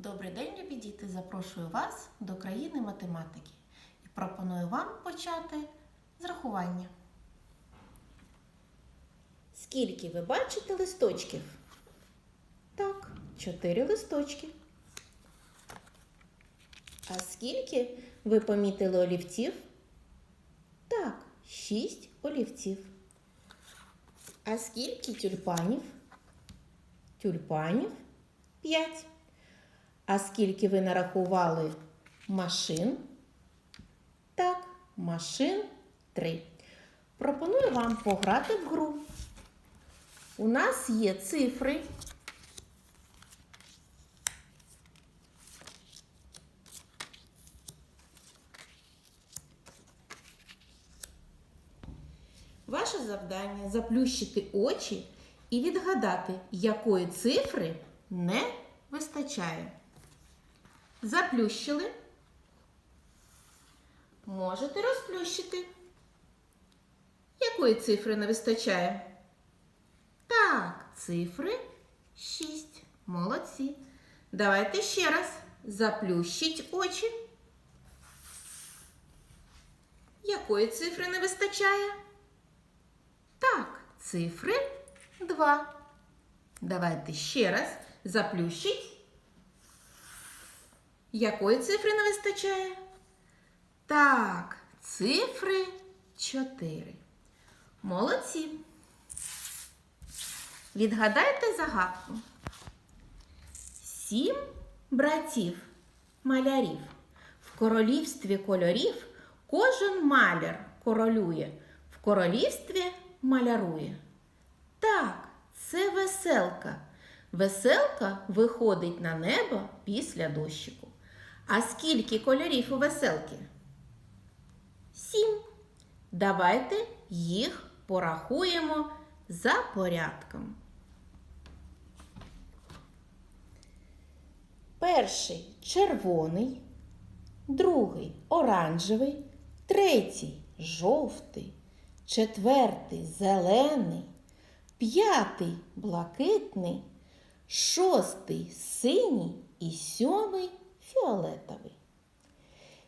Добрий день, любі діти! Запрошую вас до країни математики і пропоную вам почати з рахування. Скільки ви бачите листочків? Так, чотири листочки. А скільки ви помітили олівців? Так, шість олівців. А скільки тюльпанів? Тюльпанів п'ять. А скільки ви нарахували машин? Так, машин три. Пропоную вам пограти в гру. У нас є цифри. Ваше завдання заплющити очі і відгадати, якої цифри не вистачає. Заплющили. Можете розплющити. Якої цифри не вистачає? Так, цифри 6. Молодці. Давайте ще раз заплющіть очі. Якої цифри не вистачає? Так, цифри 2. Давайте ще раз заплющіть. Якої цифри не вистачає? Так, цифри 4. Молодці. Відгадайте загадку. Сім братів малярів. В королівстві кольорів кожен маляр королює, в королівстві малярує. Так, це веселка. Веселка виходить на небо після дощику. А скільки кольорів у веселки? Сім. Давайте їх порахуємо за порядком. Перший червоний, другий оранжевий, третій жовтий, четвертий зелений, п'ятий блакитний, шостий синій і сьомий фіолетовий.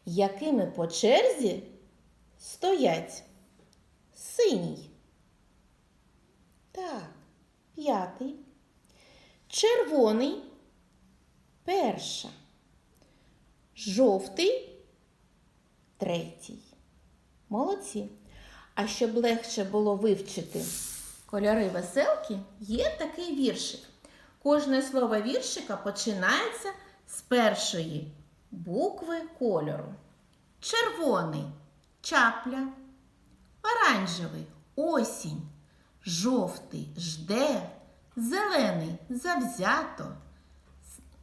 Якими по черзі стоять синій? Так, п'ятий. Червоний перша. Жовтий третій. Молодці. А щоб легше було вивчити кольори веселки, є такий віршик. Кожне слово віршика починається з першої букви кольору. Червоний чапля, оранжевий осінь, жовтий жде, зелений завзято,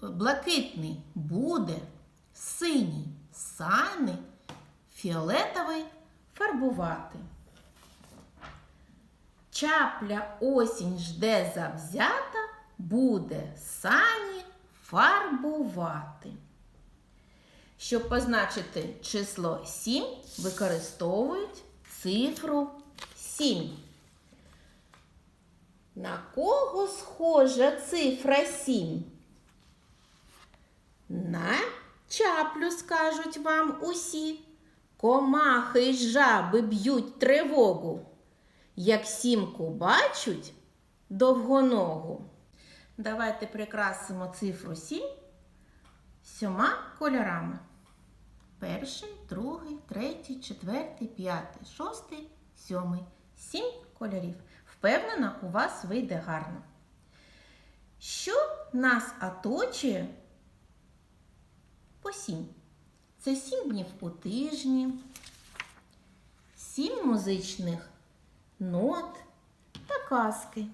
блакитний буде, синій сани, фіолетовий фарбувати. Чапля осінь жде завзята, буде сані фарбувати. Щоб позначити число 7, використовують цифру 7. На кого схожа цифра 7? На чаплю скажуть вам усі. Комахи й жаби б'ють тривогу. Як сімку бачать довгоногу. Давайте прикрасимо цифру 7 сьома кольорами. Перший, другий, третій, четвертий, п'ятий, шостий, сьомий. Сім кольорів. Впевнена, у вас вийде гарно. Що нас оточує по сім? Це сім днів у тижні, сім музичних нот та казки.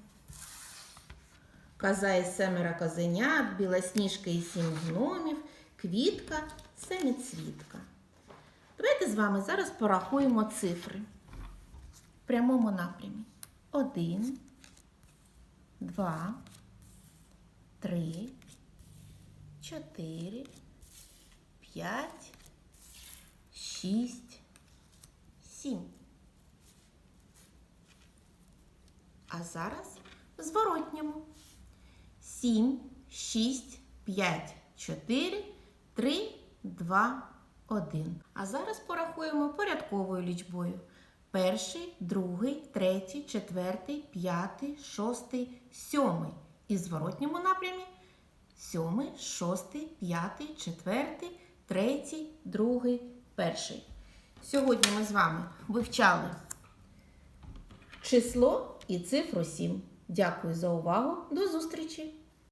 Коза і семеро козенят, білосніжка і сім гномів, квітка, семіцвітка. Давайте з вами зараз порахуємо цифри в прямому напрямі. Один, два, три, чотири, п'ять, шість, сім. А зараз в зворотньому. 7, 6, 5, 4, 3, 2, 1. А зараз порахуємо порядковою лічбою. Перший, другий, третій, четвертий, п'ятий, шостий, сьомий. І зворотньому напрямі сьомий, шостий, п'ятий, четвертий, третій, другий, перший. Сьогодні ми з вами вивчали число і цифру 7. Дякую за увагу. До зустрічі!